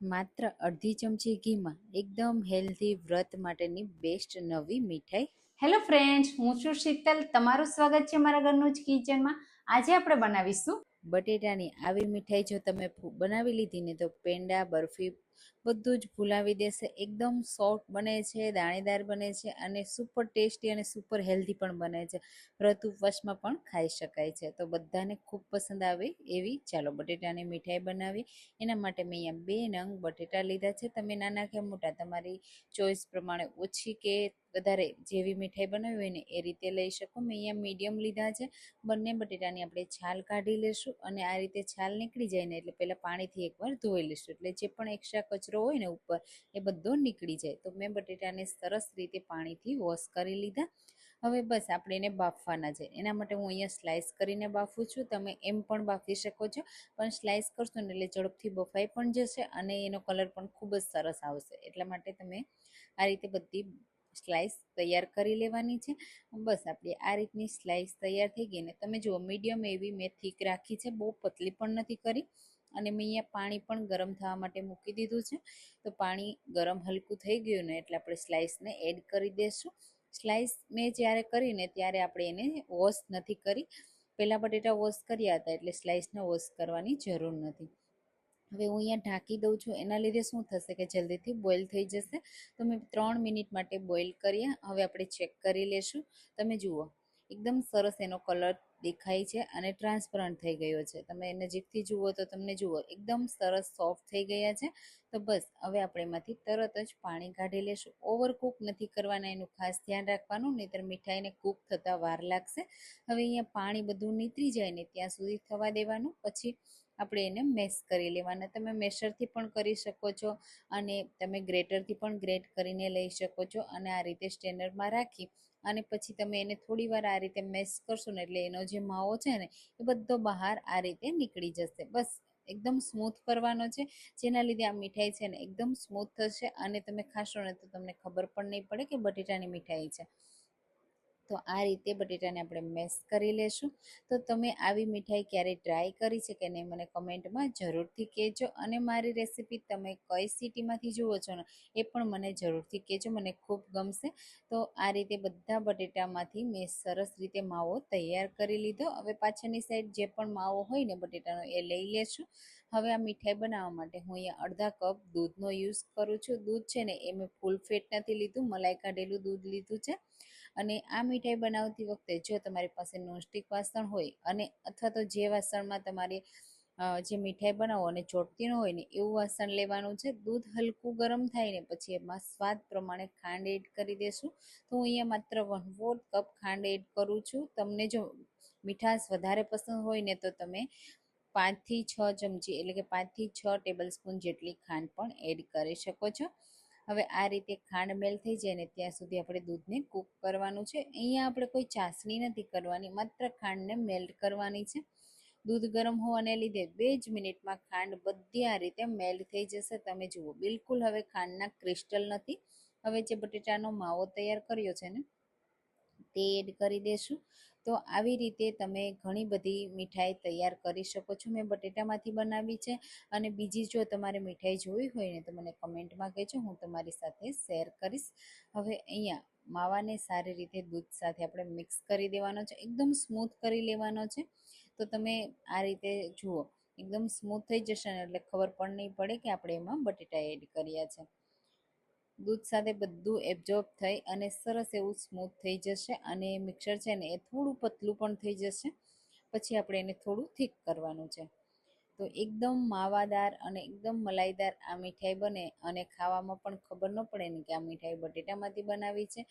માત્ર અડધી ચમચી ઘીમાં એકદમ હેલ્ધી વ્રત માટેની બેસ્ટ નવી મીઠાઈ. હેલો ફ્રેન્ડ્સ હું છું શીતલ. તમારું સ્વાગત છે મારા ઘરનું જ કિચનમાં. આજે આપણે બનાવીશું બટેટાની આવી મીઠાઈ જો તમે બનાવી લીધી ને તો પેંડા બરફી બધું જ ભૂલાવી દેશે. એકદમ સોફ્ટ બને છે, દાણેદાર બને છે અને સુપર ટેસ્ટી અને સુપર હેલ્ધી પણ બને છે. વ્રત ઉપવાસમાં પણ ખાઈ શકાય છે. તો બધાને ખૂબ પસંદ આવે એવી. ચાલો બટેટાની મીઠાઈ બનાવી એના માટે મેં અહીંયા બે નંગ બટેટા લીધા છે. તમે નાના કે મોટા, તમારી ચોઈસ પ્રમાણે ઓછી કે વધારે જેવી મીઠાઈ બનાવી હોય ને એ રીતે લઈ શકો. મેં અહીંયા મીડિયમ લીધા છે. બંને બટેટાની આપણે છાલ કાઢી લેશું અને આ રીતે છાલ નીકળી જાય ને એટલે પહેલાં પાણીથી એકવાર ધોઈ લઈશું એટલે જે પણ એક્સ્ટ્રા કચરો હોય ને ઉપર, એ બધો નીકળી જાય. તો મેં બટેટાને સરસ રીતે પાણીથી વોશ કરી લીધા. હવે બસ આપણે એને બાફવાના છે. એના માટે હું અહીંયા સ્લાઇસ કરીને બાફું છું. તમે એમ પણ બાફી શકો છો. પણ સ્લાઇસ કરશો ને એટલે ઝડપથી બફાઈ પણ જશે અને એનો કલર પણ ખૂબ જ સરસ આવશે. એટલા માટે તમે આ રીતે બધી સ્લાઇસ તૈયાર કરી લેવાની છે. બસ આપણી આ રીતની સ્લાઇસ તૈયાર થઈ ગઈ ને તમે જુઓ મીડિયમ એવી મેં થીક રાખી છે, બહુ પતલી પણ નથી કરી. અને મેં અહીંયા પાણી પણ ગરમ થવા માટે મૂકી દીધું છે. તો પાણી ગરમ હલકું થઈ ગયું ને એટલે આપણે સ્લાઇસને એડ કરી દઈશું સ્લાઇસ મેં જ્યારે કરીને ત્યારે આપણે એને વોશ નથી કરી. પહેલાં બટેટા વોશ કર્યા હતા એટલે સ્લાઇસને વોશ કરવાની જરૂર નથી. હવે હું અહીંયા ઢાંકી દઉં છું. એના લીધે શું થશે કે જલ્દીથી બોઇલ થઈ જશે. તો મેં ત્રણ મિનિટ માટે બોઇલ કર્યા. હવે આપણે ચેક કરી લેશું. તમે જુઓ, એકદમ સરસ એનો કલર દેખાય છે અને ટ્રાન્સપરન્ટ થઈ ગયો છે. તમે નજીકથી જુઓ તો તમને જુઓ, એકદમ સરસ સોફ્ટ થઈ ગયા છે. તો બસ, હવે આપણે એમાંથી તરત જ પાણી કાઢી લેશું. ઓવરકૂક નથી કરવાના, એનું ખાસ ધ્યાન રાખવાનું, નહીંતર મીઠાઈને કૂક થતાં વાર લાગશે. હવે અહીંયા પાણી બધું નીતરી જાય ને ત્યાં સુધી થવા દેવાનું. પછી આપણે એને મેશ કરી લેવાના. તમે મેશરથી પણ કરી શકો છો અને તમે ગ્રેટરથી પણ ગ્રેટ કરીને લઈ શકો છો અને આ રીતે સ્ટેન્ડરમાં રાખી અને પછી તમે એને થોડી આ રીતે મેશ કરશો ને એટલે એનો જે માવો છે ને, એ બધો બહાર આ રીતે નીકળી જશે. બસ, એકદમ સ્મૂથ કરવાનો છે. જેના લીધે આ મીઠાઈ છે ને, એકદમ સ્મૂથ થશે અને તમે ખાશો ને તો તમને ખબર પણ નહીં પડે કે બટેટાની મીઠાઈ છે. તો આ રીતે બટેટાને આપણે મેશ કરી લેશું. તો તમે આવી મીઠાઈ ક્યારેય ટ્રાય કરી છે કે નહીં મને કમેન્ટમાં જરૂરથી કહેજો અને મારી રેસીપી તમે કઈ સિટીમાંથી જુઓ છો ને એ પણ મને જરૂરથી કહેજો, મને ખૂબ ગમશે. તો આ રીતે બધા બટેટામાંથી મેં સરસ રીતે માવો તૈયાર કરી લીધો. હવે પાછળની સાઈડ જે પણ માવો હોય ને બટેટાનો એ લઈ લેશું. હવે આ મીઠાઈ બનાવવા માટે હું અહીંયા અડધા કપ દૂધનો યુઝ કરું છું. દૂધ છે ને એ મેં ફૂલ ફેટ નથી લીધું, મલાઈ કાઢેલું દૂધ લીધું છે. અને આ મીઠાઈ બનાવતી વખતે જો તમારી પાસે નોનસ્ટિક વાસણ હોય અને અથવા તો જે વાસણમાં તમારે જે મીઠાઈ બનાવો અને ચોટતી ન હોય ને એવું વાસણ લેવાનું છે, દૂધ હલકું ગરમ થાય ને પછી એમાં સ્વાદ પ્રમાણે ખાંડ એડ કરી દેશું. તો હું અહીંયા માત્ર વન ફોર્થ કપ ખાંડ એડ કરું છું. તમને જો મીઠાશ વધારે પસંદ હોય ને તો તમે પાંચથી છ ચમચી એટલે કે પાંચથી છ ટેબલ સ્પૂન જેટલી ખાંડ પણ એડ કરી શકો છો. હવે આ રીતે ખાંડ મેલ થઈ જાય ને ત્યાં સુધી આપણે દૂધને કૂક કરવાનું છે. અહીંયા આપણે કોઈ ચાસણી નથી કરવાની, માત્ર ખાંડને મેલ્ટ કરવાની છે. દૂધ ગરમ હોવાને લીધે બે જ મિનિટમાં ખાંડ બધી આ રીતે મેલ્ટ થઈ જશે. તમે જુઓ, બિલકુલ હવે ખાંડના ક્રિસ્ટલ નથી. હવે જે બટેટાનો માવો તૈયાર કર્યો છે ને, તે એડ કરી દેશું. તો આવી રીતે તમે ઘણી બધી મીઠાઈ તૈયાર કરી શકો છો. મેં બટેટામાંથી બનાવી છે અને બીજી જો તમારે મીઠાઈ જોવી હોય ને તો મને કમેન્ટમાં કહેજો. હું તમારી સાથે શેર કરીશ. હવે અહીંયા માવાને સારી રીતે દૂધ સાથે આપણે મિક્સ કરી દેવાનો છે. એકદમ સ્મૂથ કરી લેવાનો છે. તો તમે આ રીતે જુઓ. એકદમ સ્મૂથ થઈ જશે ને એટલે ખબર પણ નહીં પડે કે આપણે એમાં બટેટા એડ કર્યા છે. દૂધ સાથે બધું એબ્ઝોર્બ થઈ અને સરસ એવું સ્મૂથ થઈ જશે અને મિક્સર છે ને એ થોડું પતલું પણ થઈ જશે. પછી આપણે એને થોડું થીક કરવાનું છે. તો એકદમ માવાદાર અને એકદમ મલાઈદાર આ મીઠાઈ બને અને ખાવામાં પણ ખબર ન પડે ને કે આ મીઠાઈ બટેટામાંથી બનાવી છે.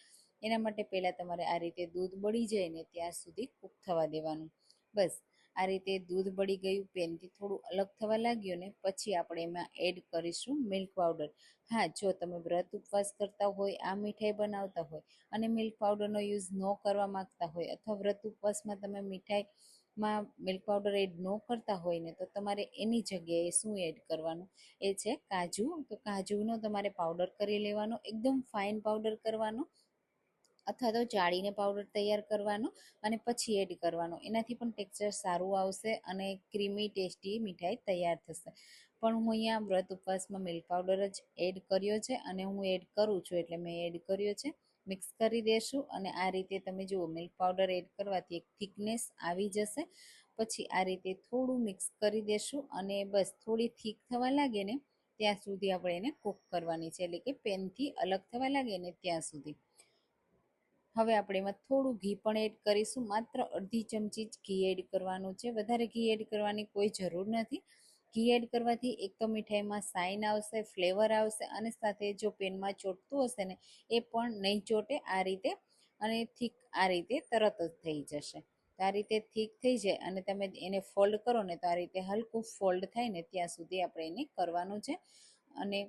એના માટે પહેલાં તમારે આ રીતે દૂધ બળી જાય ને ત્યાં સુધી કૂક થવા દેવાનું. બસ. આ રીતે દૂધ બળી ગયું, પેનથી થોડું અલગ થવા લાગ્યું ને પછી આપણે એમાં એડ કરીશું મિલ્ક પાવડર. હા, જો તમે વ્રત ઉપવાસ કરતા હોય, આ મીઠાઈ બનાવતા હોય અને મિલ્ક પાવડરનો યુઝ ન કરવા માંગતા હોય અથવા વ્રત ઉપવાસમાં તમે મીઠાઈમાં મિલ્ક પાવડર એડ ન કરતા હોય ને તો તમારે એની જગ્યાએ શું એડ કરવાનું? એ છે કાજુ. તો કાજુનો તમારે પાવડર કરી લેવાનો, એકદમ ફાઇન પાવડર કરવાનો અથવા તો ચાળીને પાવડર તૈયાર કરવાનો અને પછી એડ કરવાનો. એનાથી પણ ટેક્સચર સારું આવશે અને ક્રીમી ટેસ્ટી મીઠાઈ તૈયાર થશે. પણ હું અહીંયા વ્રત ઉપવાસમાં મિલ્ક પાવડર જ એડ કર્યો છે અને હું એડ કરું છું એટલે મેં એડ કર્યો છે. મિક્સ કરી દેશું અને આ રીતે તમે જુઓ મિલ્ક પાવડર એડ કરવાથી એક થિકનેસ આવી જશે. પછી આ રીતે થોડું મિક્સ કરી દેશું અને બસ થોડી થીક થવા લાગે ને ત્યાં સુધી આપણે એને કૂક કરવાની છે. એટલે કે પેનથી અલગ થવા લાગે ને ત્યાં સુધી. હવે આપણે એમાં થોડું ઘી પણ એડ કરીશું. માત્ર અડધી ચમચી જ ઘી એડ કરવાનું છે. વધારે ઘી એડ કરવાની કોઈ જરૂર નથી. ઘી એડ કરવાથી એક તો મીઠાઈમાં સાઇન આવશે ફ્લેવર આવશે અને સાથે જો પેનમાં ચોટતું હશે ને, એ પણ નહીં ચોટે. આ રીતે અને થીક આ રીતે તરત જ થઈ જશે. તો આ રીતે થીક થઈ જાય અને તમે એને ફોલ્ડ કરો ને, તો આ રીતે હલકું ફોલ્ડ થાય ને, ત્યાં સુધી આપણે એને કરવાનું છે. અને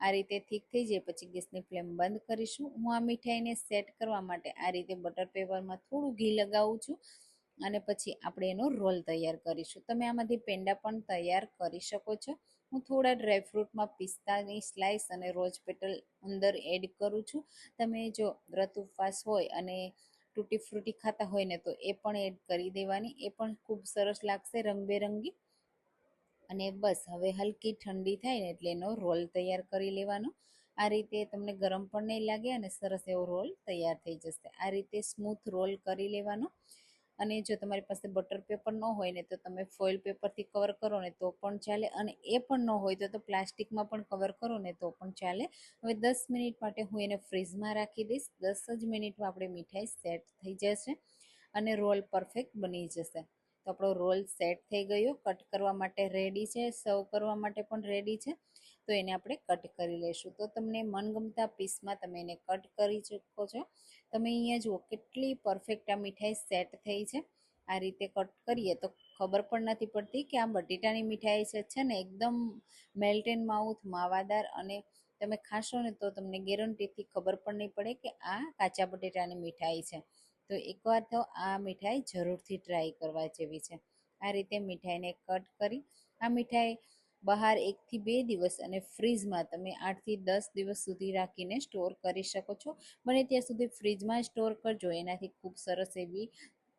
આ રીતે થીક થઈ જાય પછી ગેસની ફ્લેમ બંધ કરીશું. હું આ મીઠાઈને સેટ કરવા માટે આ રીતે બટર પેપરમાં થોડું ઘી લગાવું છું અને પછી આપણે એનો રોલ તૈયાર કરીશું. તમે આમાંથી પેંડા પણ તૈયાર કરી શકો છો. હું થોડા ડ્રાયફ્રૂટમાં પિસ્તાની સ્લાઇસ અને રોજ પેટલ અંદર એડ કરું છું. તમે જો વ્રત ઉપવાસ હોય અને તૂટી ફ્રૂટી ખાતા હોય ને તો એ પણ એડ કરી દેવાની. એ પણ ખૂબ સરસ લાગશે રંગબેરંગી. અને બસ, હવે હલકી ઠંડી થાય ને એટલે એનો રોલ તૈયાર કરી લેવાનો. આ રીતે તમને ગરમ પણ નહીં લાગે અને સરસ એવો રોલ તૈયાર થઈ જશે. આ રીતે સ્મૂથ રોલ કરી લેવાનો. અને જો તમારી પાસે બટર પેપર ન હોય ને તો તમે ફોઇલ પેપરથી કવર કરો ને તો પણ ચાલે. અને એ પણ ન હોય તો તો પ્લાસ્ટિકમાં પણ કવર કરો ને તો પણ ચાલે. હવે દસ મિનિટ માટે હું એને ફ્રીઝમાં રાખી દઈશ. દસ જ મિનિટમાં આપણે મીઠાઈ સેટ થઈ જશે અને રોલ પરફેક્ટ બની જશે. તો આપણો રોલ સેટ થઈ ગયો. કટ કરવા માટે રેડી છે. સર્વ કરવા માટે પણ રેડી છે. તો એને આપણે કટ કરી લઈશું તો તમને મનગમતા પીસમાં તમે એને કટ કરી શકો છો. તમે અહીંયા જુઓ કેટલી પરફેક્ટ આ મીઠાઈ સેટ થઈ છે. આ રીતે કટ કરીએ તો ખબર પણ નથી પડતી કે આ બટેટાની મીઠાઈ છે છે ને? એકદમ મેલ્ટ એન્ડ માઉથ માવાદાર અને તમે ખાશો ને તો તમને ગેરંટીથી ખબર પણ નહીં પડે કે આ કાચા બટેટાની મીઠાઈ છે. તો એકવાર તો આ મીઠાઈ જરૂરથી ટ્રાય કરવા જેવી છે. આ રીતે મીઠાઈને કટ કરી, આ મીઠાઈ બહાર એકથી બે દિવસ અને ફ્રીજમાં તમે આઠથી દસ દિવસ સુધી રાખીને સ્ટોર કરી શકો છો. બને ત્યાં સુધી ફ્રીજમાં સ્ટોર કરજો, એનાથી ખૂબ સરસ એવી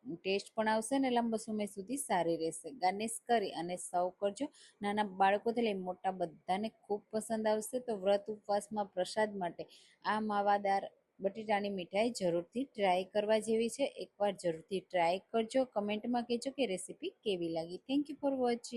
ટેસ્ટ પણ આવશે ને લાંબો સમય સુધી સારી રહેશે. ગાર્નિશ કરી અને સર્વ કરજો. નાના બાળકોથી લઈ મોટા બધાને ખૂબ પસંદ આવશે તો વ્રત ઉપવાસમાં પ્રસાદ માટે આ માવાદાર બટેટાની મીઠાઈ જરૂરથી ટ્રાય કરવા જેવી છે. એકવાર જરૂરથી ટ્રાય કરજો. કમેન્ટમાં કહેજો કે રેસીપી કેવી લાગી. Thank you for watching